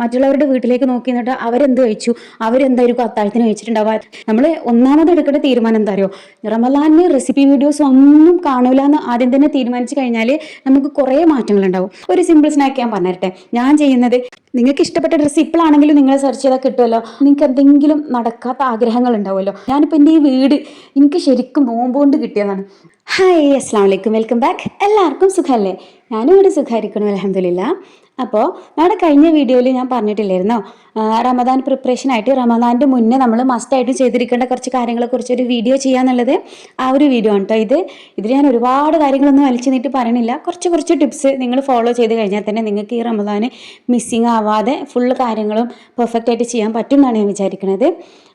മറ്റുള്ളവരുടെ വീട്ടിലേക്ക് നോക്കി നിന്നിട്ട് അവരെന്ത് കഴിച്ചു? അവരെന്തായിരിക്കും അത്താഴത്തിന് കഴിച്ചിട്ടുണ്ടാവുക? നമ്മൾ ഒന്നാമത് എടുക്കേണ്ട തീരുമാനം എന്താ അറിയോ? റമലാന് റെസിപ്പി വീഡിയോസ് ഒന്നും കാണൂല എന്ന് ആദ്യം തന്നെ തീരുമാനിച്ചു കഴിഞ്ഞാൽ നമുക്ക് കുറേ മാറ്റങ്ങൾ ഉണ്ടാവും. ഒരു സിമ്പിൾ സ്നാക്ക് ഞാൻ പറഞ്ഞിരട്ടെ ഞാൻ ചെയ്യുന്നത് നിങ്ങൾക്ക് ഇഷ്ടപ്പെട്ട ഡ്രസ്സ് ഇപ്പോഴാണെങ്കിലും നിങ്ങൾ സെർച്ച് ചെയ്താൽ കിട്ടുമല്ലോ നിങ്ങൾക്ക് എന്തെങ്കിലും നടക്കാത്ത ആഗ്രഹങ്ങൾ ഉണ്ടാവുമല്ലോ. ഞാനിപ്പോൾ എന്റെ ഈ വീട് എനിക്ക് ശരിക്കും നോമ്പുകൊണ്ട് കിട്ടിയതാണ്. ഹായ് അസ്സാം വലൈക്കും വെൽക്കം ബാക്ക് എല്ലാവർക്കും സുഖമല്ലേ? ഞാനും ഇവിടെ സുഖമായിരിക്കണം അലഹമില്ല അപ്പോൾ നമ്മുടെ കഴിഞ്ഞ വീഡിയോയിൽ ഞാൻ പറഞ്ഞിട്ടില്ലായിരുന്നോ? റമദാൻ പ്രിപ്പറേഷൻ ആയിട്ട് റമദാന്റെ മുന്നേ നമ്മൾ മസ്റ്റായിട്ട് ചെയ്തിരിക്കേണ്ട കുറച്ച് കാര്യങ്ങളെക്കുറിച്ച് ഒരു വീഡിയോ ചെയ്യാന്നുള്ളത് ആ ഒരു വീഡിയോ ആണ് കേട്ടോ ഇത്. ഇതിൽ ഞാൻ ഒരുപാട് കാര്യങ്ങളൊന്നും വലിച്ചു നീട്ടി പറയണില്ല. കുറച്ച് കുറച്ച് ടിപ്സ് നിങ്ങൾ ഫോളോ ചെയ്ത് കഴിഞ്ഞാൽ തന്നെ നിങ്ങൾക്ക് ഈ റമദാന് മിസ്സിങ് ആവാതെ ഫുൾ കാര്യങ്ങളും പെർഫെക്റ്റായിട്ട് ചെയ്യാൻ പറ്റും എന്നാണ് ഞാൻ വിചാരിക്കുന്നത്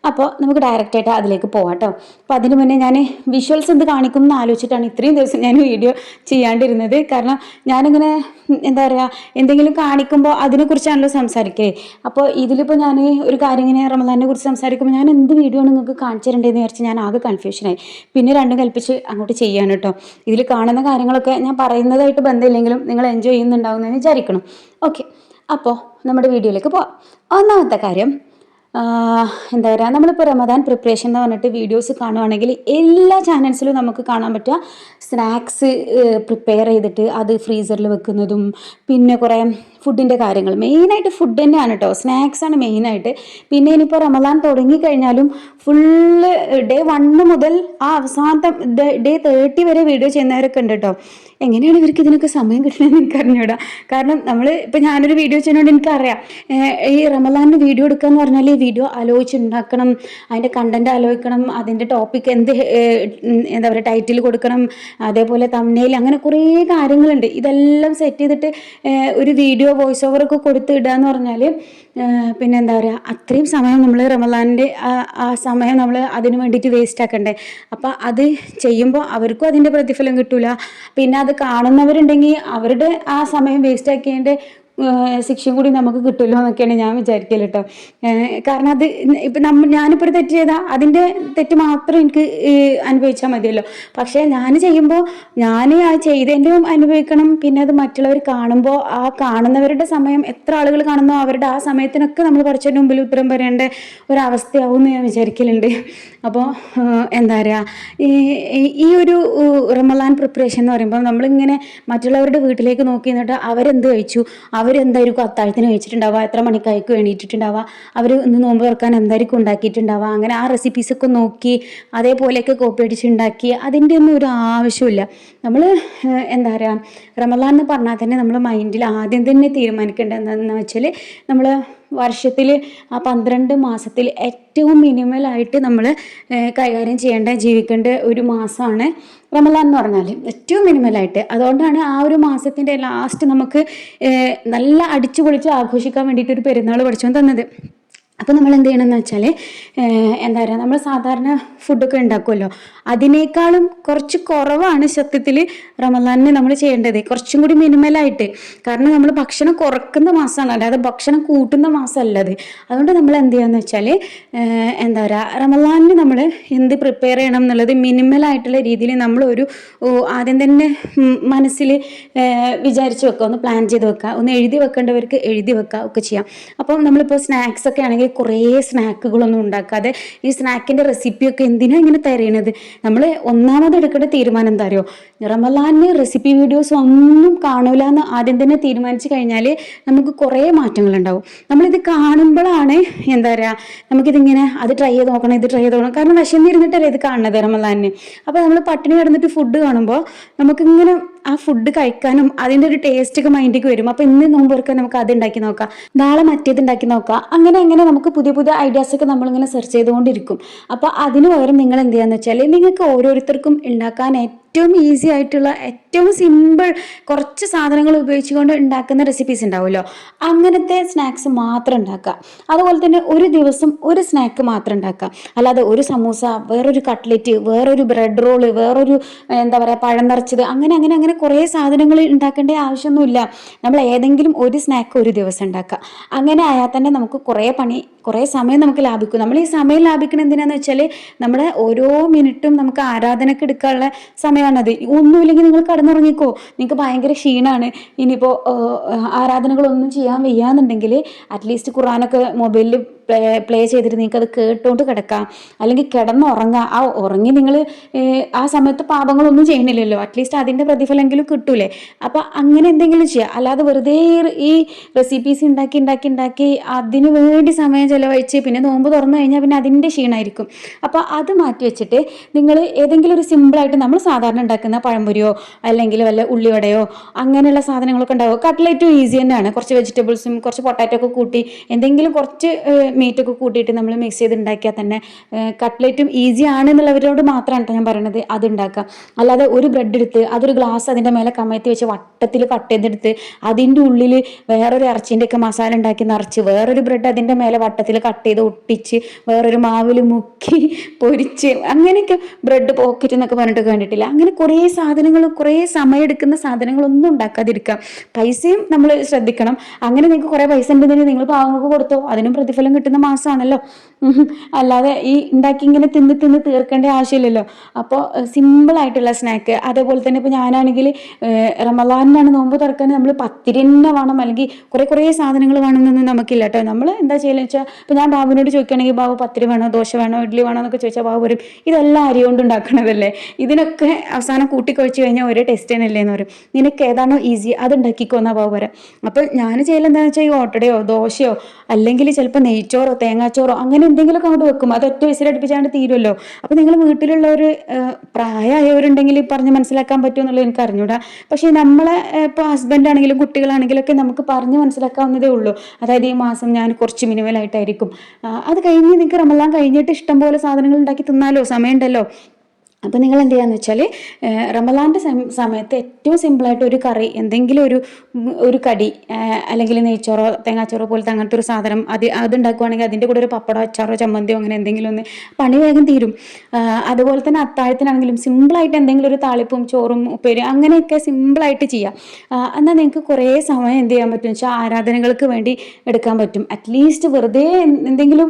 അപ്പോൾ നമുക്ക് ഡയറക്റ്റായിട്ട് അതിലേക്ക് പോകാം കേട്ടോ. അപ്പോൾ അതിന് മുന്നേ ഞാൻ വിഷ്വൽസ് എന്ത് കാണിക്കും എന്ന് ആലോചിച്ചിട്ടാണ് ഇത്രയും ദിവസം ഞാൻ വീഡിയോ ചെയ്യാണ്ടിരുന്നത്. കാരണം ഞാനിങ്ങനെ എന്താ പറയുക എന്തെങ്കിലും കാണിക്കുമ്പോൾ അതിനെക്കുറിച്ചാണല്ലോ സംസാരിക്കേ അപ്പോൾ ഇതിലിപ്പോൾ ഞാൻ ഒരു കാര്യം ഇങ്ങനെ റമദാനെ കുറിച്ച് സംസാരിക്കുമ്പോൾ ഞാൻ എന്ത് വീഡിയോ ആണ് നിങ്ങൾക്ക് കാണിച്ചു വിചാരിച്ച് ഞാൻ ആകെ കൺഫ്യൂഷനായി പിന്നെ രണ്ടും കൽപ്പിച്ച് അങ്ങോട്ട് ചെയ്യാണ് കേട്ടോ. ഇതിൽ കാണുന്ന കാര്യങ്ങളൊക്കെ ഞാൻ പറയുന്നതായിട്ട് ബന്ധമില്ലെങ്കിലും നിങ്ങൾ എൻജോയ് ചെയ്യുന്നുണ്ടാവുന്നതെന്ന് വിചാരിക്കണം. ഓക്കെ അപ്പോൾ നമ്മുടെ വീഡിയോയിലേക്ക് പോവാം. ഒന്നാമത്തെ കാര്യം എന്താ പറയുക നമ്മളിപ്പോൾ റമദാൻ പ്രിപ്പറേഷൻ എന്ന് പറഞ്ഞിട്ട് വീഡിയോസ് കാണുവാണെങ്കിൽ എല്ലാ ചാനൽസിലും നമുക്ക് കാണാൻ പറ്റുക. സ്നാക്സ് പ്രിപ്പയർ ചെയ്തിട്ട് അത് ഫ്രീസറിൽ വെക്കുന്നതും പിന്നെ കുറേ ഫുഡിന്റെ കാര്യങ്ങൾ. മെയിനായിട്ട് ഫുഡ് തന്നെയാണ് കേട്ടോ സ്നാക്സ് ആണ് മെയിനായിട്ട് പിന്നെ ഇനിയിപ്പോൾ റമദാൻ തുടങ്ങിക്കഴിഞ്ഞാലും ഫുള്ള് ഡേ വണ്ണ് മുതൽ ആ അവസാനത്തെ ഡേ തേർട്ടി വരെ വീഡിയോ ചെയ്യുന്നവരൊക്കെ ഉണ്ട് കേട്ടോ എങ്ങനെയാണ് ഇവർക്ക് ഇതിനൊക്കെ സമയം കിട്ടണമെന്ന് എനിക്ക് അറിഞ്ഞൂടാ. കാരണം നമ്മൾ ഇപ്പം ഞാനൊരു വീഡിയോ ചെയ്യുന്നതുകൊണ്ട് എനിക്കറിയാം. ഈ റമദാനിന് വീഡിയോ എടുക്കുക എന്ന് പറഞ്ഞാൽ ഈ വീഡിയോ ആലോചിച്ചുണ്ടാക്കണം. അതിന്റെ കണ്ടന്റ് ആലോചിക്കണം. അതിന്റെ ടോപ്പിക് എന്ത് എന്താ പറയുക ടൈറ്റിൽ കൊടുക്കണം. അതേപോലെ തമ്മിൽ അങ്ങനെ കുറേ കാര്യങ്ങളുണ്ട്. ഇതെല്ലാം സെറ്റ് ചെയ്തിട്ട് ഒരു വീഡിയോ വോയിസ് ഓവർ ഒക്കെ കൊടുത്ത് ഇടുക എന്ന് പറഞ്ഞാൽ പിന്നെ എന്താ പറയുക അത്രയും സമയം നമ്മൾ റമദാനിന്റെ ആ സമയം നമ്മൾ അതിന് വേണ്ടിയിട്ട് വേസ്റ്റ് ആക്കണ്ടേ? അപ്പം അത് ചെയ്യുമ്പോൾ അവർക്കും അതിന്റെ പ്രതിഫലം കിട്ടൂല. പിന്നെ അത് കാണുന്നവരുണ്ടെങ്കിൽ അവരുടെ ആ സമയം വേസ്റ്റ് ആക്കിയതിന്റെ ശിക്ഷയും കൂടി നമുക്ക് കിട്ടുമല്ലോ എന്നൊക്കെയാണ് ഞാൻ വിചാരിക്കൽ കേട്ടോ. കാരണം അത് ഇപ്പം നമ്മ ഞാനിപ്പോൾ തെറ്റ് ചെയ്താൽ അതിന്റെ തെറ്റ് മാത്രം എനിക്ക് അനുഭവിച്ചാൽ മതിയല്ലോ. പക്ഷേ ഞാൻ ചെയ്യുമ്പോൾ ഞാൻ ആ ചെയ്തതിന്റെയും അനുഭവിക്കണം പിന്നെ അത് മറ്റുള്ളവർ കാണുമ്പോൾ ആ കാണുന്നവരുടെ സമയം എത്ര ആളുകൾ കാണുന്നോ അവരുടെ ആ സമയത്തിനൊക്കെ നമ്മൾ പഠിച്ചതിന് മുമ്പിൽ ഉത്തരം പറയേണ്ട ഒരവസ്ഥയാവും എന്ന് ഞാൻ വിചാരിക്കലുണ്ട്. അപ്പോൾ എന്താ പറയുക ഈ ഒരു റമലാൻ പ്രിപ്പറേഷൻ എന്ന് പറയുമ്പോൾ നമ്മളിങ്ങനെ മറ്റുള്ളവരുടെ വീട്ടിലേക്ക് നോക്കി നിന്നിട്ട് അവരെന്ത് കഴിച്ചു? അവരെന്തായിരിക്കും അത്താഴത്തിന് കഴിച്ചിട്ടുണ്ടാവുക? എത്ര മണിക്കായിരിക്കും എണീറ്റിട്ടുണ്ടാവുക? അവർ ഇന്ന് നോമ്പ് തുറക്കാൻ എന്തായിരിക്കും ഉണ്ടാക്കിയിട്ടുണ്ടാവുക? അങ്ങനെ ആ റെസിപ്പീസൊക്കെ നോക്കി അതേപോലെയൊക്കെ കോപ്പി അടിച്ചുണ്ടാക്കി അതിന്റെ ഒന്നും ഒരു ആവശ്യമില്ല നമ്മൾ എന്താ പറയുക റമദാൻ എന്ന് പറഞ്ഞാൽ തന്നെ നമ്മൾ മൈൻഡിൽ ആദ്യം തന്നെ തീരുമാനിക്കേണ്ടത് എന്താണെന്ന് വെച്ചാൽ നമ്മൾ വർഷത്തിൽ ആ പന്ത്രണ്ട് മാസത്തിൽ ഏറ്റവും മിനിമലായിട്ട് നമ്മൾ കൈകാര്യം ചെയ്യേണ്ട ജീവിക്കേണ്ട ഒരു മാസമാണ് റമലാൻ എന്ന് പറഞ്ഞാൽ ഏറ്റവും മിനിമലായിട്ട് അതുകൊണ്ടാണ് ആ ഒരു മാസത്തിന്റെ ലാസ്റ്റ് നമുക്ക് നല്ല അടിച്ചു പൊളിച്ച് ആഘോഷിക്കാൻ വേണ്ടിയിട്ട് ഒരു പെരുന്നാൾ പഠിച്ചു തന്നത്. അപ്പോൾ നമ്മൾ എന്ത് ചെയ്യണമെന്ന് വെച്ചാൽ എന്താ പറയുക നമ്മൾ സാധാരണ ഫുഡൊക്കെ ഉണ്ടാക്കുമല്ലോ. അതിനേക്കാളും കുറച്ച് കുറവാണ് സത്യത്തിൽ റമദാനിന് നമ്മൾ ചെയ്യേണ്ടത്. കുറച്ചും കൂടി മിനിമലായിട്ട് കാരണം നമ്മൾ ഭക്ഷണം കുറക്കുന്ന മാസമാണ്. അല്ലാതെ ഭക്ഷണം കൂട്ടുന്ന മാസമല്ല അത്. അതുകൊണ്ട് നമ്മൾ എന്ത് ചെയ്യാന്ന് വെച്ചാൽ എന്താ പറയുക റമദാനിന് നമ്മൾ എന്ത് പ്രിപ്പയർ ചെയ്യണം എന്നുള്ളത് മിനിമലായിട്ടുള്ള രീതിയിൽ നമ്മൾ ഒരു ആദ്യം തന്നെ മനസ്സിൽ വിചാരിച്ച് വെക്കുക. ഒന്ന് പ്ലാൻ ചെയ്ത് വെക്കുക. ഒന്ന് എഴുതി വെക്കേണ്ടവർക്ക് എഴുതി വെക്കുക ഒക്കെ ചെയ്യാം. അപ്പം നമ്മളിപ്പോൾ സ്നാക്സ് ഒക്കെ ആണെങ്കിൽ കുറേ സ്നാക്കുകളൊന്നും ഉണ്ടാക്കാതെ ഈ സ്നാക്കിന്റെ റെസിപ്പിയൊക്കെ എന്തിനാ ഇങ്ങനെ തരയണത്? നമ്മൾ ഒന്നാമത് എടുക്കേണ്ട തീരുമാനം എന്താ അറിയോ? റമലാനിന് റെസിപ്പി വീഡിയോസ് ഒന്നും കാണൂല എന്ന് ആദ്യം തന്നെ തീരുമാനിച്ചു കഴിഞ്ഞാൽ നമുക്ക് കുറേ മാറ്റങ്ങളുണ്ടാവും. നമ്മളിത് കാണുമ്പോഴാണ് എന്താ പറയുക നമുക്കിതിങ്ങനെ അത് ട്രൈ ചെയ്ത് നോക്കണം ഇത് ട്രൈ ചെയ്ത് നോക്കണം. കാരണം വിശന്നിരുന്നിട്ടല്ലേ ഇത് കാണുന്നത് റമലാനിന് അപ്പോൾ നമ്മൾ പട്ടിണി കിടന്നിട്ട് ഫുഡ് കാണുമ്പോൾ നമുക്കിങ്ങനെ ആ ഫുഡ് കഴിക്കാനും അതിന്റെ ഒരു ടേസ്റ്റ് ഒക്കെ മൈൻഡിലേക്ക് വരും. അപ്പോൾ ഇന്ന് നോമ്പ് തുറക്കാൻ നമുക്ക് അത് ഉണ്ടാക്കി നോക്കാം. നാളെ മറ്റേത് ഉണ്ടാക്കി നോക്കാം. അങ്ങനെ അങ്ങനെ നമുക്ക് പുതിയ പുതിയ ഐഡിയാസ് ഒക്കെ നമ്മളിങ്ങനെ സെർച്ച് ചെയ്തുകൊണ്ടിരിക്കും. അപ്പോൾ അതിന് പകരം നിങ്ങൾ എന്ത് ചെയ്യാന്ന് വെച്ചാൽ നിങ്ങൾക്ക് ഓരോരുത്തർക്കും ഉണ്ടാക്കാൻ ഏറ്റവും ഈസി ആയിട്ടുള്ള ഏറ്റവും സിമ്പിൾ കുറച്ച് സാധനങ്ങൾ ഉപയോഗിച്ചുകൊണ്ട് ഉണ്ടാക്കുന്ന റെസിപ്പീസ് ഉണ്ടാവുമല്ലോ. അങ്ങനത്തെ സ്നാക്സ് മാത്രം ഉണ്ടാക്കുക. അതുപോലെ തന്നെ ഒരു ദിവസം ഒരു സ്നാക്ക് മാത്രം ഉണ്ടാക്കുക. അല്ലാതെ ഒരു സമൂസ വേറൊരു കട്ട്ലറ്റ് വേറൊരു ബ്രെഡ് റോൾ വേറൊരു എന്താ പറയുക പഴം നിറച്ചത് അങ്ങനെ അങ്ങനെ അങ്ങനെ കുറേ സാധനങ്ങൾ ഉണ്ടാക്കേണ്ട ആവശ്യമൊന്നുമില്ല. നമ്മൾ ഏതെങ്കിലും ഒരു സ്നാക്ക് ഒരു ദിവസം ഉണ്ടാക്കുക. അങ്ങനെ ആയാൽ തന്നെ നമുക്ക് കുറേ പണി കുറേ സമയം നമുക്ക് ലാഭിക്കും. നമ്മൾ ഈ സമയം ലാഭിക്കണം എന്തിനാന്ന് വെച്ചാൽ നമ്മുടെ ഓരോ മിനിറ്റും നമുക്ക് ആരാധനക്ക് എടുക്കാനുള്ള സമയം സമയമാണത് ഒന്നുമില്ലെങ്കിൽ നിങ്ങൾ കടന്നുറങ്ങിക്കോ. നിങ്ങൾക്ക് ഭയങ്കര ക്ഷീണമാണ് ഇനിയിപ്പോൾ ആരാധനകളൊന്നും ചെയ്യാൻ വയ്യാന്നുണ്ടെങ്കിൽ അറ്റ്ലീസ്റ്റ് ഖുറാനൊക്കെ മൊബൈലിൽ പ്ലേ പ്ലേ ചെയ്തിട്ട് നിങ്ങൾക്ക് അത് കേട്ടുകൊണ്ട് കിടക്കാം. അല്ലെങ്കിൽ കിടന്നുറങ്ങുക ആ ഉറങ്ങി നിങ്ങൾ ആ സമയത്ത് പാപങ്ങളൊന്നും ചെയ്യണില്ലല്ലോ അറ്റ്ലീസ്റ്റ് അതിന്റെ പ്രതിഫലമെങ്കിലും കിട്ടൂലേ. അപ്പം അങ്ങനെ എന്തെങ്കിലും ചെയ്യുക അല്ലാതെ വെറുതെ ഈ റെസിപ്പീസ് ഉണ്ടാക്കി ഉണ്ടാക്കി ഉണ്ടാക്കി അതിന് വേണ്ടി സമയം ചിലവഴിച്ച് പിന്നെ നോമ്പ് തുറന്നു കഴിഞ്ഞാൽ പിന്നെ അതിന്റെ ക്ഷീണമായിരിക്കും അപ്പോൾ അത് മാറ്റി വെച്ചിട്ട് നിങ്ങൾ ഏതെങ്കിലും ഒരു സിമ്പിളായിട്ട് നമ്മൾ സാധാരണ ഉണ്ടാക്കുന്ന പഴംപൊരിയോ അല്ലെങ്കിൽ വല്ല ഉള്ളിവടയോ അങ്ങനെയുള്ള സാധനങ്ങളൊക്കെ ഉണ്ടാവും കട്ട്ലേറ്റും ഈസി തന്നെയാണ്. കുറച്ച് വെജിറ്റബിൾസും കുറച്ച് പൊട്ടാറ്റോ ഒക്കെ കൂട്ടി എന്തെങ്കിലും കുറച്ച് മീറ്റൊക്കെ കൂട്ടിയിട്ട് നമ്മൾ മിക്സ് ചെയ്ത് ഉണ്ടാക്കിയാൽ തന്നെ കട്ട്ലേറ്റും ഈസി ആണ് എന്നുള്ളവരോട് മാത്രമാണ് കേട്ടോ ഞാൻ പറയണത് അത് ഉണ്ടാക്കുക അല്ലാതെ ഒരു ബ്രെഡ് എടുത്ത് അതൊരു ഗ്ലാസ് അതിന്റെ മേലെ കമഴ്ത്തി വെച്ച് വട്ടത്തിൽ കട്ട് ചെയ്തെടുത്ത് അതിന്റെ ഉള്ളിൽ വേറൊരു ഇറച്ചിന്റെ ഒക്കെ മസാല ഉണ്ടാക്കി നിറച്ച് വേറൊരു ബ്രെഡ് അതിന്റെ മേലെ വട്ടത്തിൽ കട്ട് ചെയ്ത് ഒട്ടിച്ച് വേറൊരു മാവിൽ മുക്കി പൊരിച്ച് അങ്ങനെയൊക്കെ ബ്രെഡ് പോക്കറ്റ് എന്നൊക്കെ പറഞ്ഞിട്ട് കണ്ടിട്ടില്ല. അങ്ങനെ കുറേ സാധനങ്ങൾ കുറേ സമയമെടുക്കുന്ന സാധനങ്ങളൊന്നും ഉണ്ടാക്കാതിരിക്കാം പൈസയും നമ്മൾ ശ്രദ്ധിക്കണം. അങ്ങനെ നിങ്ങൾക്ക് കുറേ പൈസ ഉണ്ടെങ്കിൽ നിങ്ങൾ പാവങ്ങൾക്ക് കൊടുത്തോ അതിനും പ്രതിഫലം കിട്ടുന്ന മാസമാണല്ലോ. അല്ലാതെ ഈ ഉണ്ടാക്കി ഇങ്ങനെ തിന്ന് തിന്ന് തീർക്കേണ്ട ആവശ്യമില്ലല്ലോ. അപ്പോൾ സിമ്പിളായിട്ടുള്ള സ്നാക്ക് അതേപോലെ തന്നെ ഇപ്പോൾ ഞാനാണെങ്കിൽ റമലാനിനാണ് നോമ്പ് തുറക്കാൻ നമ്മൾ പത്തിരി തന്നെ വേണം. അല്ലെങ്കിൽ കുറേ കുറേ സാധനങ്ങൾ വേണമെന്നൊന്നും നമുക്കില്ല കേട്ടോ നമ്മൾ എന്താ ചെയ്യുക വെച്ചാൽ ഇപ്പോൾ ഞാൻ ബാബുവിനോട് ചോദിക്കുകയാണെങ്കിൽ ബാബു പത്തിരി വേണോ ദോശ വേണോ ഇഡ്ഡലി വേണോ എന്നൊക്കെ ചോദിച്ചാൽ ബാബു വരും ഇതെല്ലാം അരി കൊണ്ട് ഉണ്ടാക്കണതല്ലേ? ഇതിനൊക്കെ അവസാനം കൂട്ടിക്കൊഴിച്ച് കഴിഞ്ഞാൽ ഒരേ ടെസ്റ്റ് തന്നെയല്ലേ? എന്ന് പറയും. നിനക്ക് ഏതാണോ ഈസി അത് ഉണ്ടാക്കിക്കോന്നാ ബാബു വരാം അപ്പോൾ ഞാൻ ചെയ്യലെന്താണെന്ന് വെച്ചാൽ ഈ ഓട്ടടയോ ദോശയോ അല്ലെങ്കിൽ ചിലപ്പോൾ നെയ്ച്ചോറോ തേങ്ങാച്ചോറോ അങ്ങനെ എന്തെങ്കിലുമൊക്കെ അങ്ങോട്ട് വെക്കും. അത് ഒറ്റ വിസിലടുപ്പിച്ചാണ്ട് തീരുമല്ലോ അപ്പോൾ നിങ്ങൾ വീട്ടിലുള്ളവർ പ്രായമായവരുണ്ടെങ്കിൽ പറഞ്ഞ് മനസ്സിലാക്കാൻ പറ്റുമെന്നുള്ളത് എനിക്ക് അറിഞ്ഞൂടാ. പക്ഷേ നമ്മളെ ഇപ്പോൾ ഹസ്ബൻഡ് ആണെങ്കിലും കുട്ടികളാണെങ്കിലും ഒക്കെ നമുക്ക് പറഞ്ഞ് മനസ്സിലാക്കാവുന്നതേ ഉള്ളൂ. അതായത് ഈ മാസം ഞാൻ കുറച്ച് മിനിമലായിട്ടായിരിക്കും. അത് കഴിഞ്ഞ് നിങ്ങൾക്ക് റമലാൻ കഴിഞ്ഞിട്ട് ഇഷ്ടം പോലെ സാധനങ്ങൾ ഉണ്ടാക്കി തിന്നാലോ? സമയമുണ്ടല്ലോ. അപ്പോൾ നിങ്ങൾ എന്ത് ചെയ്യാന്ന് വെച്ചാൽ റമലാന്റെ സമയത്ത് ഏറ്റവും സിമ്പിളായിട്ട് ഒരു കറി എന്തെങ്കിലും ഒരു ഒരു കടി അല്ലെങ്കിൽ നെയ്ച്ചോറോ തേങ്ങാച്ചോറോ പോലത്തെ അങ്ങനത്തെ ഒരു സാധനം അത് അത് ഉണ്ടാക്കുവാണെങ്കിൽ അതിന്റെ കൂടെ ഒരു പപ്പടോ അച്ചാറോ ചമ്മന്തിയോ അങ്ങനെ എന്തെങ്കിലും ഒന്ന് പണി വേഗം തീരും. അതുപോലെ തന്നെ അത്താഴത്തിനാണെങ്കിലും സിമ്പിളായിട്ട് എന്തെങ്കിലും ഒരു താളിപ്പും ചോറും ഉപ്പേരി അങ്ങനെയൊക്കെ സിമ്പിളായിട്ട് ചെയ്യാം. എന്നാൽ നിങ്ങൾക്ക് കുറേ സമയം എന്ത് ചെയ്യാൻ പറ്റും വെച്ചാൽ ആരാധനകൾക്ക് വേണ്ടി എടുക്കാൻ പറ്റും. അറ്റ്ലീസ്റ്റ് വെറുതെ എന്തെങ്കിലും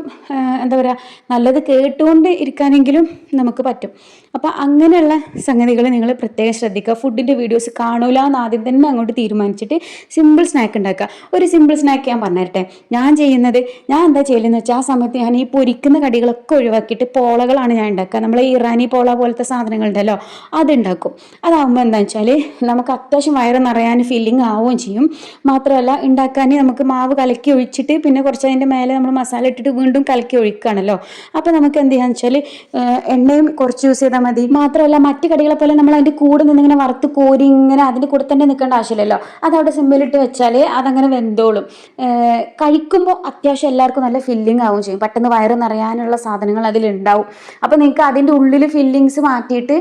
എന്താ പറയുക നല്ലത് കേട്ടുകൊണ്ട് ഇരിക്കാനെങ്കിലും നമുക്ക് പറ്റും. അപ്പോൾ അങ്ങനെയുള്ള സംഗതികൾ നിങ്ങൾ പ്രത്യേകം ശ്രദ്ധിക്കുക. ഫുഡിന്റെ വീഡിയോസ് കാണൂല എന്ന് ആദ്യം തന്നെ അങ്ങോട്ട് തീരുമാനിച്ചിട്ട് സിമ്പിൾ സ്നാക്ക് ഉണ്ടാക്കുക. ഒരു സിമ്പിൾ സ്നാക്ക് ഞാൻ പറഞ്ഞുതരട്ടെ. ഞാൻ ചെയ്യുന്നത് ഞാൻ എന്താ ചെയ്യലെന്ന് വെച്ചാൽ ആ സമയത്ത് ഞാൻ ഈ പൊരിക്കുന്ന കടികളൊക്കെ ഒഴിവാക്കിയിട്ട് പോളകളാണ് ഞാൻ ഉണ്ടാക്കുക. നമ്മൾ ഇറാനി പോള പോലത്തെ സാധനങ്ങളുണ്ടല്ലോ അതുണ്ടാക്കും അതാവുമ്പോൾ എന്താ വെച്ചാൽ നമുക്ക് അത്യാവശ്യം വയറ് നിറയാൻ ഫീലിംഗ് ആവുകയും ചെയ്യും. മാത്രമല്ല ഉണ്ടാക്കാൻ നമുക്ക് മാവ് കലക്കി ഒഴിച്ചിട്ട് പിന്നെ കുറച്ച് അതിന്റെ മേലെ നമ്മൾ മസാല ഇട്ടിട്ട് വീണ്ടും കലക്കി ഒഴിക്കുകയാണല്ലോ. അപ്പോൾ നമുക്ക് എന്ത് ചെയ്യാന്ന് വെച്ചാൽ എണ്ണയും കുറച്ച് യൂസ് ചെയ്താൽ മതി. മാത്രമല്ല മറ്റു കടികളെ പോലെ നമ്മൾ അതിന്റെ കൂടെ നിന്നിങ്ങനെ വറുത്ത് കോരി ഇങ്ങനെ അതിന്റെ കൂടെ തന്നെ നിൽക്കേണ്ട ആവശ്യമില്ലല്ലോ. അവിടെ സിമ്പിളിട്ട് വെച്ചാൽ അതങ്ങനെ വെന്തോളും. കഴിക്കുമ്പോൾ അത്യാവശ്യം എല്ലാവർക്കും നല്ല ഫില്ലിംഗ് ആവും ചെയ്യും. പെട്ടെന്ന് വയറ് നിറയാനുള്ള സാധനങ്ങൾ അതിലുണ്ടാവും. അപ്പോൾ നിങ്ങൾക്ക് അതിന്റെ ഉള്ളിൽ ഫില്ലിങ്സ് മാറ്റിയിട്ട്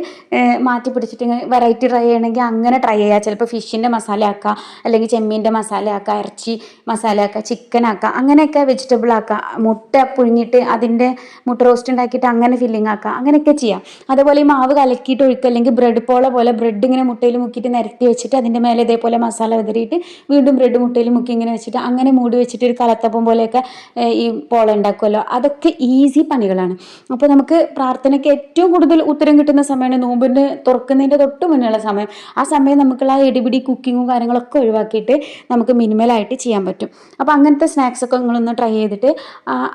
മാറ്റി പിടിച്ചിട്ട് വെറൈറ്റി ട്രൈ ചെയ്യണമെങ്കിൽ അങ്ങനെ ട്രൈ ചെയ്യുക ചിലപ്പോൾ ഫിഷിന്റെ മസാല ആക്കുക അല്ലെങ്കിൽ ചെമ്മീന്റെ മസാല ആക്കുക ഇറച്ചി മസാല ആക്കുക ചിക്കൻ ആക്കുക അങ്ങനെയൊക്കെ വെജിറ്റബിൾ ആക്കുക മുട്ട പുഴുങ്ങിയിട്ട് അതിന്റെ മുട്ട റോസ്റ്റ് ഉണ്ടാക്കിയിട്ട് അങ്ങനെ ഫില്ലിംഗ് ആക്കുക അങ്ങനെയൊക്കെ ചെയ്യാം. അതുപോലെ ഈ മാവ് കലക്കിയിട്ട് ഒഴിക്കുക. അല്ലെങ്കിൽ ബ്രെഡ് പോളെ പോലെ ബ്രെഡ് ഇങ്ങനെ മുട്ടയിൽ മുക്കിയിട്ട് നിരത്തി വെച്ചിട്ട് അതിന്റെ മേലെ ഇതേപോലെ മസാല വിതറിയിട്ട് വീണ്ടും ബ്രെഡ് മുട്ടയിൽ മുക്കി ഇങ്ങനെ വെച്ചിട്ട് അങ്ങനെ മൂടി വെച്ചിട്ട് ഒരു കലത്തപ്പം പോലെയൊക്കെ ഈ പോള ഉണ്ടാക്കുമല്ലോ. അതൊക്കെ ഈസി പണികളാണ്. അപ്പോൾ നമുക്ക് പ്രാർത്ഥനയ്ക്ക് ഏറ്റവും കൂടുതൽ ഉത്തരം കിട്ടുന്ന സമയമാണ് നോമ്പിന് തുറക്കുന്നതിന്റെ തൊട്ട് മുന്നേയുള്ള സമയം. ആ സമയം നമുക്കുള്ള ആ ഇടിപിടി കുക്കിങ്ങും കാര്യങ്ങളൊക്കെ ഒഴിവാക്കിയിട്ട് നമുക്ക് മിനിമലായിട്ട് ചെയ്യാൻ പറ്റും. അപ്പോൾ അങ്ങനത്തെ സ്നാക്സ് ഒക്കെ നിങ്ങളൊന്ന് ട്രൈ ചെയ്തിട്ട്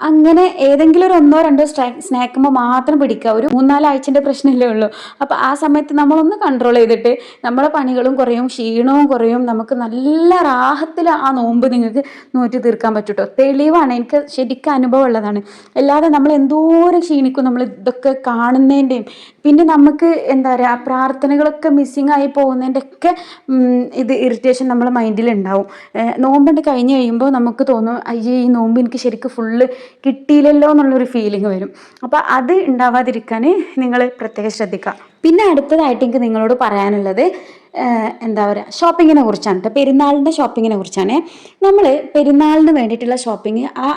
അങ്ങനെ ഏതെങ്കിലും ഒരു ഒന്നോ രണ്ടോ സ്നാക്കുമ്പോൾ മാത്രം പിടിക്കുക. ഒരു മൂന്നാലാഴ്ചന്റെ പ്രശ്നമല്ലേ ഉള്ളൂ. അപ്പോൾ ആ സമയത്ത് നമ്മളൊന്ന് കൺട്രോൾ ചെയ്തിട്ട് നമ്മളെ പണികളും കുറയും ക്ഷീണവും കുറയും. നമുക്ക് നല്ല റാഹത്തിൽ ആ നോമ്പ് നിങ്ങൾക്ക് നോറ്റി തീർക്കാൻ പറ്റും കേട്ടോ തെളിവാണ്. എനിക്ക് ശരിക്കും അനുഭവം ഉള്ളതാണ്. അല്ലാതെ നമ്മൾ എന്തോരം ക്ഷീണിക്കും. നമ്മൾ ഇതൊക്കെ കാണുന്നതിന്റെയും പിന്നെ നമുക്ക് എന്താ പറയുക പ്രാർത്ഥനകളൊക്കെ മിസ്സിങ് ആയി പോകുന്നതിന്റെ ഒക്കെ ഇത് ഇറിറ്റേഷൻ നമ്മളെ മൈൻഡിൽ ഉണ്ടാവും നോമ്പുണ്ട് കഴിഞ്ഞ് കഴിയുമ്പോൾ നമുക്ക് തോന്നും അയ്യേ ഈ നോമ്പ് എനിക്ക് ശരിക്കും ഫുള്ള് കിട്ടിയില്ലല്ലോ എന്നുള്ളൊരു ഫീലിംഗ് വരും. അപ്പോൾ അത് ഉണ്ടാവാതിരിക്കാൻ നിങ്ങൾ പ്രത്യേകം ശ്രദ്ധിക്കുക പിന്നെ അടുത്തതായിട്ട് എനിക്ക് നിങ്ങളോട് പറയാനുള്ളത് എന്താ പറയുക ഷോപ്പിങ്ങിനെ കുറിച്ചാണ് കേട്ടോ പെരുന്നാളിന്റെ ഷോപ്പിങ്ങിനെ കുറിച്ചാണ്. നമ്മൾ പെരുന്നാളിന് വേണ്ടിയിട്ടുള്ള ഷോപ്പിംഗ് ആ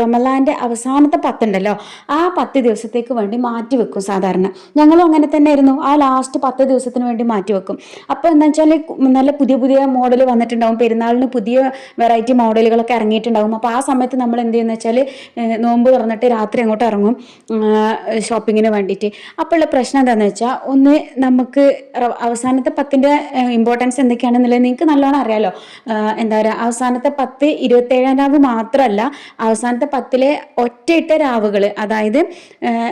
റൊമലാന്റെ അവസാനത്തെ പത്തുണ്ടല്ലോ ആ പത്ത് ദിവസത്തേക്ക് വേണ്ടി മാറ്റി വെക്കും സാധാരണ. ഞങ്ങളും അങ്ങനെ തന്നെ ആയിരുന്നു ആ ലാസ്റ്റ് പത്ത് ദിവസത്തിന് വേണ്ടി മാറ്റി വെക്കും. അപ്പോൾ എന്താ വെച്ചാൽ നല്ല പുതിയ പുതിയ മോഡൽ വന്നിട്ടുണ്ടാവും. പെരുന്നാളിന് പുതിയ വെറൈറ്റി മോഡലുകളൊക്കെ ഇറങ്ങിയിട്ടുണ്ടാവും. അപ്പോൾ ആ സമയത്ത് നമ്മൾ എന്ത് ചെയ്യുന്നത് വെച്ചാൽ നോമ്പ് തുറന്നിട്ട് രാത്രി അങ്ങോട്ട് ഇറങ്ങും ഷോപ്പിങ്ങിന് വേണ്ടിയിട്ട്. അപ്പോൾ ഉള്ള പ്രശ്നം എന്താണെന്ന് വെച്ചാൽ ഒന്ന് നമുക്ക് അവസാനത്തെ പത്തിന്റെ ഇമ്പോർട്ടൻസ് എന്തൊക്കെയാണെന്നുള്ളത് നിങ്ങൾക്ക് നല്ലോണം അറിയാലോ. എന്താ പറയുക അവസാനത്തെ പത്ത് ഇരുപത്തേഴാം രാവ് മാത്രമല്ല അവസാനത്തെ പത്തിലെ ഒറ്റയിട്ട രാവുകൾ അതായത്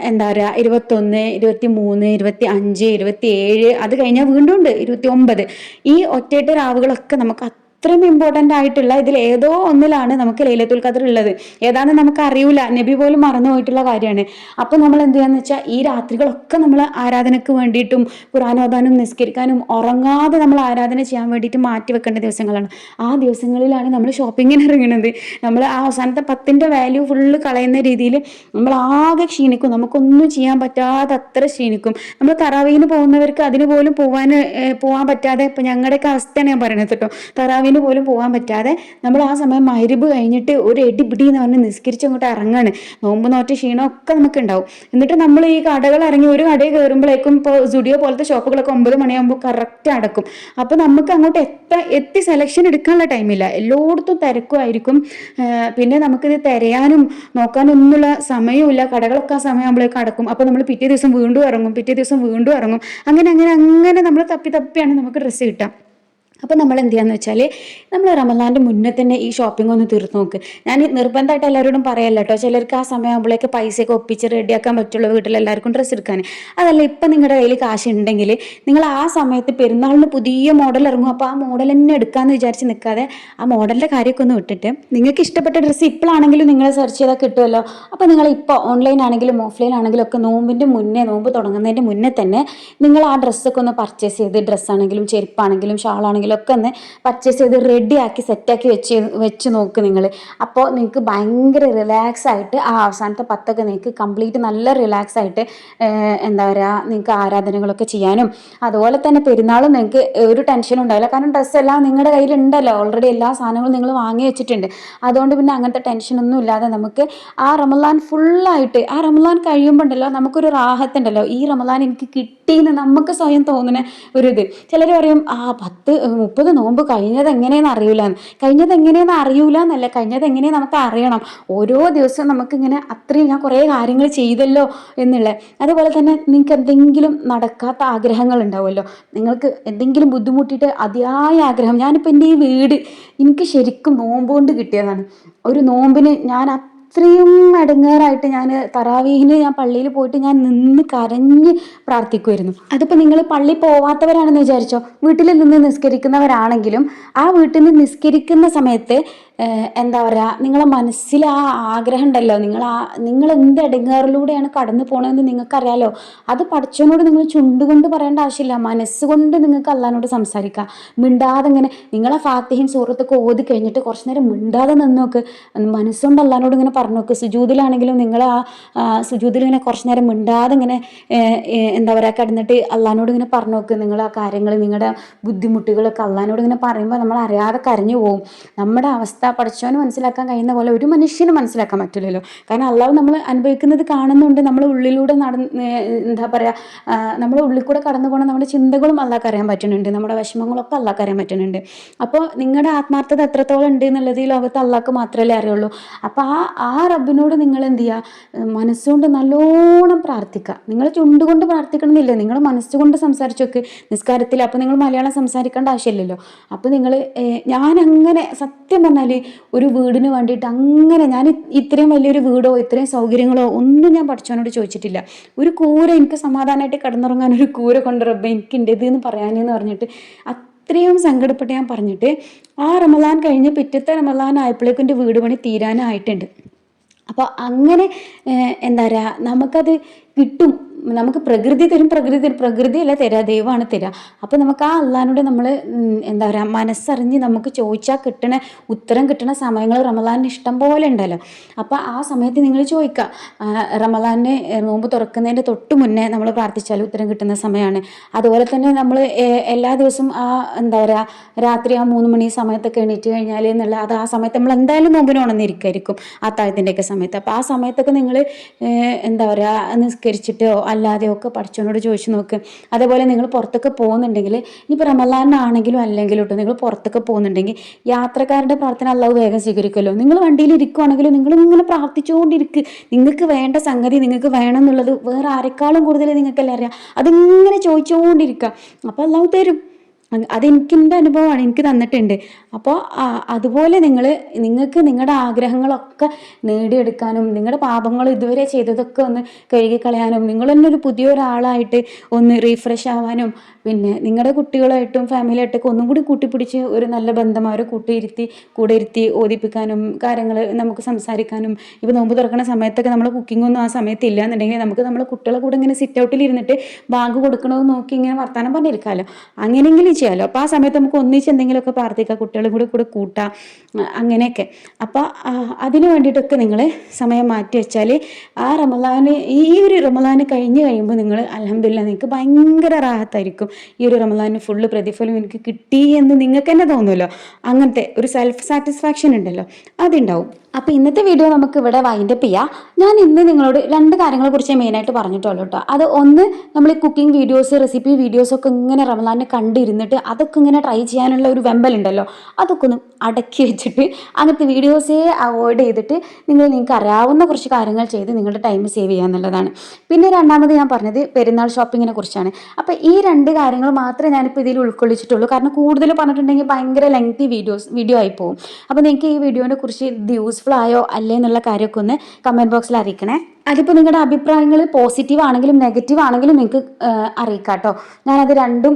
എന്താ പറയുക ഇരുപത്തൊന്ന് ഇരുപത്തി മൂന്ന് ഇരുപത്തി അഞ്ച് ഇരുപത്തി ഏഴ് അത് കഴിഞ്ഞാൽ വീണ്ടും ഉണ്ട് ഇരുപത്തി ഒമ്പത് ഈ ഒറ്റയിട്ട രാവുകളൊക്കെ നമുക്ക് അത്രയും ഇമ്പോർട്ടന്റ് ആയിട്ടുള്ള ഇതിൽ ഏതോ ഒന്നിലാണ് നമുക്ക് ലൈലത്തുൽ ഖദർ ഉള്ളത്. ഏതാണെന്ന് നമുക്ക് അറിയൂല. നബി പോലും മറന്നു പോയിട്ടുള്ള കാര്യമാണ്. അപ്പോൾ നമ്മൾ എന്ത് ചെയ്യാന്ന് വെച്ചാൽ ഈ രാത്രികളൊക്കെ നമ്മൾ ആരാധനയ്ക്ക് വേണ്ടിയിട്ടും ഖുറാനോദാനും നിസ്കരിക്കാനും ഉറങ്ങാതെ നമ്മൾ ആരാധന ചെയ്യാൻ വേണ്ടിയിട്ട് മാറ്റി വെക്കേണ്ട ദിവസങ്ങളാണ്. ആ ദിവസങ്ങളിലാണ് നമ്മൾ ഷോപ്പിങ്ങിന് ഇറങ്ങുന്നത് നമ്മൾ ആ അവസാനത്തെ പത്തിന്റെ വാല്യൂ ഫുള്ള് കളയുന്ന രീതിയിൽ നമ്മൾ ആകെ ക്ഷീണിക്കും. നമുക്കൊന്നും ചെയ്യാൻ പറ്റാതെ അത്ര ക്ഷീണിക്കും. നമ്മൾ തറാവീന് പോകുന്നവർക്ക് അതിന് പോലും പോകാൻ പോകാൻ പറ്റാതെ ഇപ്പം ഞങ്ങളുടെയൊക്കെ അവസ്ഥയാണ് ഞാൻ പറയുന്നത് കേട്ടോ. തറാവീന് പോലും പോകാൻ പറ്റാതെ നമ്മൾ ആ സമയം മരുബ് കഴിഞ്ഞിട്ട് ഒരു എടിപിടി എന്ന് പറഞ്ഞ് നിസ്കരിച്ച് അങ്ങോട്ട് ഇറങ്ങാണ്. നോമ്പ് നോറ്റ ക്ഷീണമൊക്കെ നമുക്ക് ഉണ്ടാവും എന്നിട്ട് നമ്മൾ ഈ കടകൾ ഇറങ്ങി ഒരു കടയിൽ കയറുമ്പോഴേക്കും ഇപ്പോൾ സുഡിയോ പോലത്തെ ഷോപ്പുകളൊക്കെ ഒമ്പത് മണിയാകുമ്പോൾ കറക്റ്റ് അടക്കും. അപ്പോൾ നമുക്ക് അങ്ങോട്ട് എത്ത എത്തി സെലക്ഷൻ എടുക്കാനുള്ള ടൈമില്ല എല്ലായിടത്തും തിരക്കുമായിരിക്കും. പിന്നെ നമുക്കിത് തിരയാനും നോക്കാനും ഒന്നുമുള്ള സമയമില്ല കടകളൊക്കെ ആ സമയമാകുമ്പോഴേക്കും അടക്കും. അപ്പോൾ നമ്മൾ പിറ്റേ ദിവസം വീണ്ടും ഇറങ്ങും പിറ്റേ ദിവസം വീണ്ടും ഇറങ്ങും. അങ്ങനെ അങ്ങനെ അങ്ങനെ നമ്മൾ തപ്പി തപ്പിയാണ് നമുക്ക് ഡ്രസ്സ് കിട്ടുക. അപ്പോൾ നമ്മൾ എന്ത് ചെയ്യാന്ന് വെച്ചാൽ നമ്മൾ റമദാന്റെ മുന്നേ തന്നെ ഈ ഷോപ്പിംഗ് ഒന്ന് തീർത്ത് നോക്ക്. ഞാൻ നിർബന്ധമായിട്ട് എല്ലാവരോടും പറയല്ല കേട്ടോ ചിലർക്ക് ആ സമയമാകുമ്പോഴേക്ക് പൈസയൊക്കെ ഒപ്പിച്ച് റെഡിയാക്കാൻ പറ്റുള്ളൂ വീട്ടിൽ എല്ലാവർക്കും ഡ്രസ്സ് എടുക്കാൻ അതല്ല ഇപ്പം നിങ്ങളുടെ കയ്യിൽ കാശ് ഉണ്ടെങ്കിൽ നിങ്ങൾ ആ സമയത്ത് പെരുന്നാളിന് പുതിയ മോഡൽ ഇറങ്ങും. അപ്പോൾ ആ മോഡൽ തന്നെ എടുക്കാമെന്ന് വിചാരിച്ച് നിൽക്കാതെ ആ മോഡലിന്റെ കാര്യമൊക്കെ ഒന്ന് വിട്ടിട്ട് നിങ്ങൾക്ക് ഇഷ്ടപ്പെട്ട ഡ്രസ്സ് ഇപ്പോഴാണെങ്കിലും നിങ്ങൾ സെർച്ച് ചെയ്താൽ കിട്ടുമല്ലോ അപ്പോൾ നിങ്ങൾ ഇപ്പോൾ ഓൺലൈൻ ആണെങ്കിലും ഓഫ്ലൈൻ ആണെങ്കിലും ഒക്കെ നോമ്പിന്റെ മുന്നേ നോമ്പ് തുടങ്ങുന്നതിന്റെ മുന്നേ തന്നെ നിങ്ങൾ ആ ഡ്രസ്സൊക്കെ ഒന്ന് പർച്ചേസ് ചെയ്ത് ഡ്രസ്സാണെങ്കിലും ചെരുപ്പാണെങ്കിലും ഷാളാണെങ്കിലും ഒക്കെ ഒന്ന് പർച്ചേസ് ചെയ്ത് റെഡിയാക്കി സെറ്റാക്കി വെച്ച് വെച്ച് നോക്ക് നിങ്ങൾ അപ്പോൾ നിങ്ങൾക്ക് ഭയങ്കര റിലാക്സ് ആയിട്ട് ആ അവസാനത്തെ പത്തൊക്കെ നിങ്ങൾക്ക് കംപ്ലീറ്റ് നല്ല റിലാക്സ് ആയിട്ട് എന്താ പറയുക നിങ്ങൾക്ക് ആരാധനകളൊക്കെ ചെയ്യാനും അതുപോലെ തന്നെ പെരുന്നാളും നിങ്ങൾക്ക് ഒരു ടെൻഷനും ഉണ്ടാവില്ല. കാരണം ഡ്രസ്സെല്ലാം നിങ്ങളുടെ കയ്യിലുണ്ടല്ലോ ഓൾറെഡി എല്ലാ സാധനങ്ങളും നിങ്ങൾ വാങ്ങി വെച്ചിട്ടുണ്ട്. അതുകൊണ്ട് പിന്നെ അങ്ങനത്തെ ടെൻഷനൊന്നും ഇല്ലാതെ നമുക്ക് ആ റമലാൻ ഫുള്ളായിട്ട് ആ റമലാൻ കഴിയുമ്പോൾ ഉണ്ടല്ലോ നമുക്കൊരു റാഹത്തുണ്ടല്ലോ ഈ റമലാൻ എനിക്ക് കിട്ടിയെന്ന് നമുക്ക് സ്വയം തോന്നുന്ന ഒരു ഇത്. ചിലർ പറയും ആ പത്ത് മുപ്പത് നോമ്പ് കഴിഞ്ഞത് എങ്ങനെയെന്ന് അറിയില്ല കഴിഞ്ഞത് എങ്ങനെയെന്ന് അറിയൂല എന്നല്ല കഴിഞ്ഞത് എങ്ങനെയാ നമുക്ക് അറിയണം. ഓരോ ദിവസവും നമുക്കിങ്ങനെ അത്രയും ഞാൻ കുറേ കാര്യങ്ങൾ ചെയ്തല്ലോ എന്നുള്ളത് അതുപോലെ തന്നെ നിങ്ങൾക്ക് എന്തെങ്കിലും നടക്കാത്ത ആഗ്രഹങ്ങൾ ഉണ്ടാവുമല്ലോ. നിങ്ങൾക്ക് എന്തെങ്കിലും ബുദ്ധിമുട്ടിയിട്ട് അതിയായ ആഗ്രഹം. ഞാനിപ്പോൾ എന്റെ ഈ വീട് എനിക്ക് ശരിക്കും നോമ്പ് കൊണ്ട് കിട്ടിയതാണ്. ഒരു നോമ്പിന് ഞാൻ അത്രയും അടങ്ങാറായിട്ട് ഞാൻ തറാവീഹിന് ഞാൻ പള്ളിയിൽ പോയിട്ട് ഞാൻ നിന്ന് കരഞ്ഞ് പ്രാർത്ഥിക്കുമായിരുന്നു അതിപ്പോൾ നിങ്ങൾ പള്ളി പോവാത്തവരാണെന്ന് വിചാരിച്ചോ? വീട്ടിൽ നിന്ന് നിസ്കരിക്കുന്നവരാണെങ്കിലും ആ വീട്ടിൽ നിന്ന് നിസ്കരിക്കുന്ന സമയത്ത് എന്താ പറയുക നിങ്ങളെ മനസ്സിൽ ആ ആഗ്രഹം ഉണ്ടല്ലോ നിങ്ങൾ ആ നിങ്ങൾ എന്ത് ഇടങ്ങേറിലൂടെയാണ് കടന്നു പോകണമെന്ന് നിങ്ങൾക്കറിയാലോ. അത് പഠിച്ചവനോട് നിങ്ങൾ ചുണ്ടുകൊണ്ട് പറയേണ്ട ആവശ്യമില്ല. മനസ്സുകൊണ്ട് നിങ്ങൾക്ക് അള്ളഹാനോട് സംസാരിക്കാം. മിണ്ടാതെ ഇങ്ങനെ നിങ്ങളെ ഫാത്തിഹയും സൂറത്തൊക്കെ ഓതി കഴിഞ്ഞിട്ട് കുറച്ച് നേരം മിണ്ടാതെ നിന്ന് നോക്ക്. മനസ്സുകൊണ്ട് അള്ളഹാനോട് ഇങ്ങനെ പറഞ്ഞു നോക്ക്. സുജൂതിലാണെങ്കിലും നിങ്ങൾ ആ സുജൂതിൽ ഇങ്ങനെ കുറച്ച് നേരം മിണ്ടാതെ ഇങ്ങനെ എന്താ പറയുക കിടന്നിട്ട് അള്ളഹാനോട് ഇങ്ങനെ പറഞ്ഞു നോക്ക്. നിങ്ങൾ ആ കാര്യങ്ങൾ നിങ്ങളുടെ ബുദ്ധിമുട്ടുകളൊക്കെ അള്ളഹാനോട് ഇങ്ങനെ പറയുമ്പോൾ നമ്മൾ അറിയാതെ കരഞ്ഞു പോകും. നമ്മുടെ അവസ്ഥ പഠിച്ചവന് മനസ്സിലാക്കാൻ കഴിയുന്ന പോലെ ഒരു മനുഷ്യന് മനസ്സിലാക്കാൻ പറ്റില്ലല്ലോ. കാരണം അള്ളാഹ് നമ്മൾ അനുഭവിക്കുന്നത് കാണുന്നുണ്ട് നമ്മൾ ഉള്ളിലൂടെ നടന്ന് എന്താ പറയുക നമ്മുടെ ഉള്ളിൽ കൂടെ കടന്നു പോകുന്ന നമ്മുടെ ചിന്തകളും അള്ളാഹ് അറിയാൻ പറ്റുന്നുണ്ട് നമ്മുടെ വിഷമങ്ങളൊക്കെ അള്ളാഹ് അറിയാൻ പറ്റുന്നുണ്ട്. അപ്പോൾ നിങ്ങളുടെ ആത്മാർത്ഥത എത്രത്തോളം ഉണ്ട് എന്നുള്ളത് ഈ ലോകത്ത് അള്ളാഹ്ക്ക് മാത്രമല്ലേ അറിയുള്ളൂ. അപ്പോൾ ആ ആ റബ്ബിനോട് നിങ്ങൾ എന്ത് ചെയ്യുക മനസ്സുകൊണ്ട് നല്ലോണം പ്രാർത്ഥിക്കുക. നിങ്ങൾ ചുണ്ടുകൊണ്ട് പ്രാർത്ഥിക്കണമെന്നില്ല നിങ്ങൾ മനസ്സുകൊണ്ട് സംസാരിച്ചു നോക്ക് നിസ്കാരത്തിൽ അപ്പോൾ നിങ്ങൾ മലയാളം സംസാരിക്കേണ്ട ആവശ്യമില്ലല്ലോ. അപ്പോൾ നിങ്ങൾ ഞാൻ അങ്ങനെ സത്യം പറഞ്ഞാൽ ഒരു വീടിന് വേണ്ടിയിട്ട് അങ്ങനെ ഞാൻ ഇത്രയും വലിയൊരു വീടോ ഇത്രയും സൗകര്യങ്ങളോ ഒന്നും ഞാൻ പഠിച്ചവനോട് ചോദിച്ചിട്ടില്ല. ഒരു കൂര എനിക്ക് സമാധാനമായിട്ട് കിടന്നുറങ്ങാൻ ഒരു കൂര കൊണ്ട് റബ്ബ എനിക്കുണ്ട് ഇത് എന്ന് പറയാനെന്ന് പറഞ്ഞിട്ട് അത്രയും സങ്കടപ്പെട്ട് ഞാൻ പറഞ്ഞിട്ട് ആ റമദാൻ കഴിഞ്ഞ് പിറ്റത്തെ റമദാൻ ആയപ്പോഴേക്കും എന്റെ വീട് പണി തീരാനായിട്ടുണ്ട്. അപ്പോൾ അങ്ങനെ എന്താ പറയുക നമുക്കത് കിട്ടും. നമുക്ക് പ്രകൃതി തരും പ്രകൃതി പ്രകൃതിയല്ല തരിക ദൈവമാണ് തരിക അപ്പോൾ നമുക്ക് ആ അള്ളഹാനോട് നമ്മൾ എന്താ പറയുക മനസ്സറിഞ്ഞ് നമുക്ക് ചോദിച്ചാൽ കിട്ടണ ഉത്തരം കിട്ടണ സമയങ്ങൾ റമദാനിന് ഇഷ്ടം പോലെ ഉണ്ടല്ലോ. അപ്പോൾ ആ സമയത്ത് നിങ്ങൾ ചോദിക്കുക റമദാനിന് നോമ്പ് തുറക്കുന്നതിന്റെ തൊട്ട് മുന്നേ നമ്മൾ പ്രാർത്ഥിച്ചാൽ ഉത്തരം കിട്ടുന്ന സമയമാണ് അതുപോലെ തന്നെ നമ്മൾ എല്ലാ ദിവസവും ആ എന്താ പറയുക രാത്രി ആ മൂന്ന് മണി സമയത്തൊക്കെ എണീറ്റ് കഴിഞ്ഞാൽ എന്നുള്ള അത് ആ സമയത്ത് നമ്മൾ എന്തായാലും നോമ്പിന് ഉണർന്നിരിക്കുമായിരിക്കും ആ താഴത്തിന്റെയൊക്കെ സമയത്ത്. അപ്പോൾ ആ സമയത്തൊക്കെ നിങ്ങൾ എന്താ പറയുക നിസ്കരിച്ചിട്ടോ അല്ലാതെയോ ഒക്കെ പഠിച്ചവനോട് ചോദിച്ചു നോക്ക്. അതേപോലെ നിങ്ങൾ പുറത്തൊക്കെ പോകുന്നുണ്ടെങ്കിൽ ഇനിയിപ്പോൾ റമലാനാണെങ്കിലും അല്ലെങ്കിലും കേട്ടോ നിങ്ങൾ പുറത്തൊക്കെ പോകുന്നുണ്ടെങ്കിൽ യാത്രക്കാരുടെ പ്രാർത്ഥന അല്ലാതെ വേഗം സ്വീകരിക്കുമല്ലോ. നിങ്ങൾ വണ്ടിയിൽ ഇരിക്കുവാണെങ്കിലും നിങ്ങൾ ഇങ്ങനെ പ്രാർത്ഥിച്ചുകൊണ്ടിരിക്കുക നിങ്ങൾക്ക് വേണ്ട സംഗതി നിങ്ങൾക്ക് വേണം എന്നുള്ളത് വേറെ ആരെക്കാളും കൂടുതൽ നിങ്ങൾക്കല്ലേ അറിയാം. അതിങ്ങനെ ചോദിച്ചുകൊണ്ടിരിക്കുക. അപ്പോൾ അല്ലാതെ തരും. അങ് അതെനിക്കെന്റെ അനുഭവമാണ് എനിക്ക് തന്നിട്ടുണ്ട്. അപ്പോൾ അതുപോലെ നിങ്ങൾ നിങ്ങൾക്ക് നിങ്ങളുടെ ആഗ്രഹങ്ങളൊക്കെ നേടിയെടുക്കാനും നിങ്ങളുടെ പാപങ്ങൾ ഇതുവരെ ചെയ്തതൊക്കെ ഒന്ന് കഴുകിക്കളയാനും നിങ്ങൾ തന്നെ ഒരു പുതിയൊരാളായിട്ട് ഒന്ന് റീഫ്രഷ് ആവാനും പിന്നെ നിങ്ങളുടെ കുട്ടികളായിട്ടും ഫാമിലിയായിട്ടൊക്കെ ഒന്നും കൂടി കൂട്ടിപ്പിടിച്ച് ഒരു നല്ല ബന്ധം അവരെ കൂട്ടിയിരുത്തി കൂടെ ഇരുത്തി ഓദിപ്പിക്കാനും കാര്യങ്ങൾ നമുക്ക് സംസാരിക്കാനും ഇപ്പോൾ നോമ്പ് തുറക്കുന്ന സമയത്തൊക്കെ നമ്മൾ കുക്കിംഗ് ഒന്നും ആ സമയത്ത് ഇല്ല എന്നുണ്ടെങ്കിൽ നമുക്ക് നമ്മളെ കുട്ടികളെ കൂടെ ഇങ്ങനെ സിറ്റ് ഔട്ടിൽ ഇരുന്നിട്ട് ബാങ്ക് കൊടുക്കണമെന്ന് നോക്കി ഇങ്ങനെ വർത്തമാനം പറഞ്ഞിരിക്കാമല്ലോ അങ്ങനെയെങ്കിലും ചെയ്യാമല്ലോ അപ്പോൾ ആ സമയത്ത് നമുക്ക് ഒന്നിച്ച് എന്തെങ്കിലുമൊക്കെ പ്രാർത്ഥിക്കാം. കുട്ടികളും കൂടെ കൂടെ കൂട്ടാം. അങ്ങനെയൊക്കെ. അപ്പോൾ അതിന് വേണ്ടിയിട്ടൊക്കെ നിങ്ങൾ സമയം മാറ്റി വെച്ചാൽ ആ റമദാന് ഈ ഒരു റമദാന് കഴിഞ്ഞ് കഴിയുമ്പോൾ നിങ്ങൾ അലഹമില്ല നിങ്ങൾക്ക് ഭയങ്കര റാഹത്തായിരിക്കും. ഈ ഒരു റമദാന് ഫുള്ള് പ്രതിഫലം എനിക്ക് കിട്ടി എന്ന് നിങ്ങൾക്ക് തന്നെ തോന്നുമല്ലോ. അങ്ങനത്തെ ഒരു സെൽഫ് സാറ്റിസ്ഫാക്ഷൻ ഉണ്ടല്ലോ. അതുണ്ടാവും. അപ്പോൾ ഇന്നത്തെ വീഡിയോ നമുക്ക് ഇവിടെ വൈൻഡപ്പ് ചെയ്യാം. ഞാൻ ഇന്ന് നിങ്ങളോട് രണ്ട് കാര്യങ്ങളെ കുറിച്ച് മെയിനായിട്ട് പറഞ്ഞിട്ടുള്ളൂ കേട്ടോ അത് ഒന്ന് നമ്മൾ കുക്കിംഗ് വീഡിയോസ് റെസിപ്പി വീഡിയോസ് ഒക്കെ ഇങ്ങനെ റമദാനെ കണ്ടിരുന്നിട്ട് അതൊക്കെ ഇങ്ങനെ ട്രൈ ചെയ്യാനുള്ള ഒരു വെമ്പലുണ്ടല്ലോ അതൊക്കെ ഒന്ന് അടക്കി വെച്ചിട്ട് അങ്ങനത്തെ വീഡിയോസേ അവോയ്ഡ് ചെയ്തിട്ട് നിങ്ങൾ നിങ്ങൾക്ക് അറിയാവുന്ന കുറച്ച് കാര്യങ്ങൾ ചെയ്ത് നിങ്ങളുടെ ടൈം സേവ് ചെയ്യുക എന്നുള്ളതാണ്. പിന്നെ രണ്ടാമത് ഞാൻ പറഞ്ഞത് പെരുന്നാൾ ഷോപ്പിങ്ങിനെ കുറിച്ചാണ്. അപ്പോൾ ഈ രണ്ട് കാര്യങ്ങൾ മാത്രമേ ഞാനിപ്പോൾ ഇതിൽ ഉൾക്കൊള്ളിച്ചിട്ടുള്ളൂ. കാരണം കൂടുതൽ പറഞ്ഞിട്ടുണ്ടെങ്കിൽ ഭയങ്കര ലെങ്തി വീഡിയോസ് വീഡിയോ ആയി പോകും അപ്പോൾ നിങ്ങൾക്ക് ഈ വീഡിയോനെ കുറിച്ച് ഇത് യൂസ്ഫുൾ ആയോ അല്ലേ എന്നുള്ള കാര്യമൊക്കെ ഒന്ന് കമന്റ് ബോക്സിൽ അറിയിക്കണേ. അതിപ്പോൾ നിങ്ങളുടെ അഭിപ്രായങ്ങൾ പോസിറ്റീവ് ആണെങ്കിലും നെഗറ്റീവ് ആണെങ്കിലും നിങ്ങൾക്ക് അറിയിക്കാം കേട്ടോ ഞാനത് രണ്ടും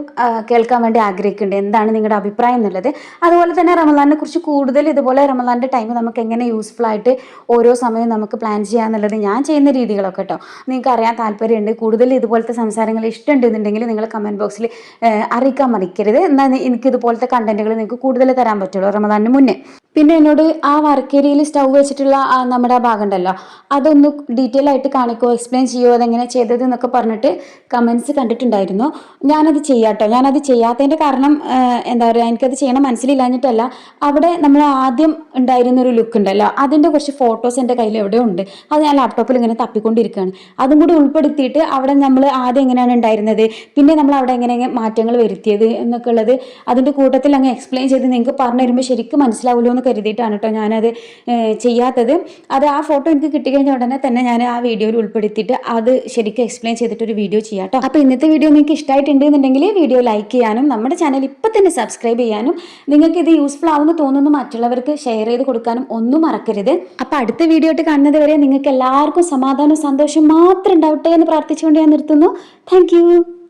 കേൾക്കാൻ വേണ്ടി ആഗ്രഹിക്കുന്നുണ്ട് എന്താണ് നിങ്ങളുടെ അഭിപ്രായം എന്നുള്ളത്? അതുപോലെ തന്നെ റമദാനെ കുറിച്ച് കൂടുതൽ ഇതുപോലെ റമദാന്റെ ടൈം നമുക്ക് എങ്ങനെ യൂസ്ഫുൾ ആയിട്ട് ഓരോ സമയവും നമുക്ക് പ്ലാൻ ചെയ്യാന്നുള്ളത് ഞാൻ ചെയ്യുന്ന രീതികളൊക്കെ കേട്ടോ നിങ്ങൾക്ക് അറിയാൻ താല്പര്യമുണ്ട് കൂടുതൽ ഇതുപോലത്തെ സംസാരങ്ങൾ ഇഷ്ടമുണ്ടെന്നുണ്ടെങ്കിൽ നിങ്ങൾ കമന്റ് ബോക്സിൽ അറിയിക്കാൻ മറിക്കരുത് എന്നാൽ എനിക്ക് ഇതുപോലത്തെ കണ്ടന്റുകൾ നിങ്ങൾക്ക് കൂടുതൽ തരാൻ പറ്റുള്ളൂ റമദാനിന് മുന്നേ. പിന്നെ എന്നോട് ആ വർക്കേരിയയിൽ സ്റ്റൗ വെച്ചിട്ടുള്ള നമ്മുടെ ഭാഗം ഉണ്ടല്ലോ. അതൊന്ന് ഡീറ്റെയിൽ ആയിട്ട് കാണിക്കോ എക്സ്പ്ലെയിൻ ചെയ്യുമോ അതെങ്ങനെ ചെയ്തത് എന്നൊക്കെ പറഞ്ഞിട്ട് കമൻസ് കണ്ടിട്ടുണ്ടായിരുന്നു. ഞാനത് ചെയ്യാട്ടോ. ഞാനത് ചെയ്യാത്തതിന്റെ കാരണം എന്താ പറയുക എനിക്കത് ചെയ്യണം മനസ്സിലില്ലാഞ്ഞിട്ടല്ല. അവിടെ നമ്മൾ ആദ്യം ഉണ്ടായിരുന്ന ഒരു ലുക്ക് ഉണ്ടല്ലോ. അതിന്റെ കുറച്ച് ഫോട്ടോസ് എന്റെ കയ്യിൽ എവിടെ ഉണ്ട്? അത് ഞാൻ ലാപ്ടോപ്പിൽ ഇങ്ങനെ തപ്പിക്കൊണ്ടിരിക്കുകയാണ്. അതും കൂടി ഉൾപ്പെടുത്തിയിട്ട് അവിടെ നമ്മൾ ആദ്യം എങ്ങനെയാണ് ഉണ്ടായിരുന്നത്? പിന്നെ നമ്മൾ അവിടെ എങ്ങനെ മാറ്റങ്ങൾ വരുത്തിയത് എന്നൊക്കെ ഉള്ളത് അതിന്റെ കൂട്ടത്തിൽ അങ്ങ് എക്സ്പ്ലെയിൻ ചെയ്ത് നിങ്ങൾക്ക് പറഞ്ഞു തരുമ്പോൾ ശരിക്കും മനസ്സിലാവുമല്ലോ എന്ന് കരുതിയിട്ടാണ് കേട്ടോ ഞാനത് ചെയ്യാത്തത്. അത് ആ ഫോട്ടോ എനിക്ക് കിട്ടിക്കഴിഞ്ഞ ഉടനെ തന്നെ ഞാൻ ആ വീഡിയോയിൽ ഉൾപ്പെടുത്തിയിട്ട് അത് ശരിക്കും എക്സ്പ്ലെയിൻ ചെയ്തിട്ട് ഒരു വീഡിയോ ചെയ്യാം കേട്ടോ അപ്പോൾ ഇന്നത്തെ വീഡിയോ നിങ്ങൾക്ക് ഇഷ്ടമായിട്ടുണ്ടെന്നുണ്ടെങ്കിൽ വീഡിയോ ലൈക്ക് ചെയ്യാനും നമ്മുടെ ചാനൽ ഇപ്പം തന്നെ സബ്സ്ക്രൈബ് ചെയ്യാനും നിങ്ങൾക്ക് ഇത് യൂസ്ഫുൾ ആവുമെന്ന് തോന്നുന്നു മറ്റുള്ളവർക്ക് ഷെയർ ചെയ്ത് കൊടുക്കാനും ഒന്നും മറക്കരുത്. അപ്പോൾ അടുത്ത വീഡിയോ ആയിട്ട് കാണുന്നത് വരെ നിങ്ങൾക്ക് എല്ലാവർക്കും സമാധാനവും സന്തോഷം മാത്രം ഉണ്ടാവട്ടെ എന്ന് പ്രാർത്ഥിച്ചുകൊണ്ട് ഞാൻ നിർത്തുന്നു. താങ്ക്